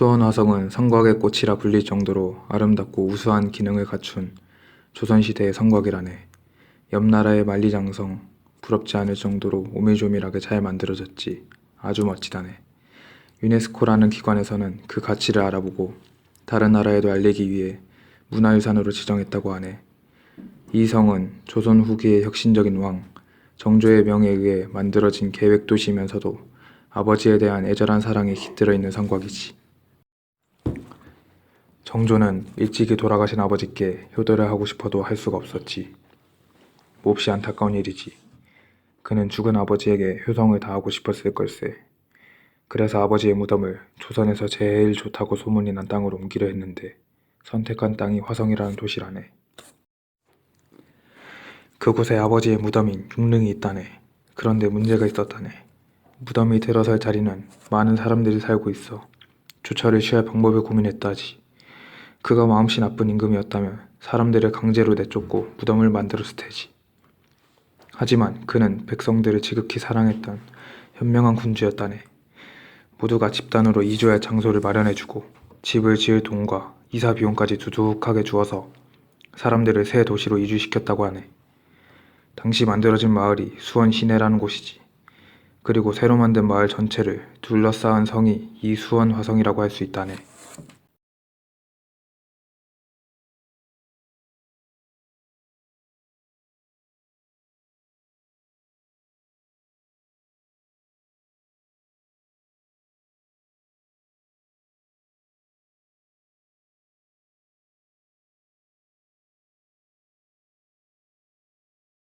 수원 화성은 성곽의 꽃이라 불릴 정도로 아름답고 우수한 기능을 갖춘 조선시대의 성곽이라네. 옆 나라의 만리장성 부럽지 않을 정도로 오밀조밀하게 잘 만들어졌지. 아주 멋지다네. 유네스코라는 기관에서는 그 가치를 알아보고 다른 나라에도 알리기 위해 문화유산으로 지정했다고 하네. 이 성은 조선 후기의 혁신적인 왕 정조의 명에 의해 만들어진 계획 도시면서도 아버지에 대한 애절한 사랑이 깃들어 있는 성곽이지. 정조는 일찍이 돌아가신 아버지께 효도를 하고 싶어도 할 수가 없었지. 몹시 안타까운 일이지. 그는 죽은 아버지에게 효성을 다하고 싶었을 걸세. 그래서 아버지의 무덤을 조선에서 제일 좋다고 소문이 난 땅으로 옮기려 했는데 선택한 땅이 화성이라는 도시라네. 그곳에 아버지의 무덤인 육릉이 있다네. 그런데 문제가 있었다네. 무덤이 들어설 자리는 많은 사람들이 살고 있어. 조처를 취할 방법을 고민했다지. 그가 마음씨 나쁜 임금이었다면 사람들을 강제로 내쫓고 무덤을 만들었을 테지. 하지만 그는 백성들을 지극히 사랑했던 현명한 군주였다네. 모두가 집단으로 이주할 장소를 마련해주고 집을 지을 돈과 이사 비용까지 두둑하게 주어서 사람들을 새 도시로 이주시켰다고 하네. 당시 만들어진 마을이 수원 시내라는 곳이지. 그리고 새로 만든 마을 전체를 둘러싸은 성이 이 수원 화성이라고 할 수 있다네.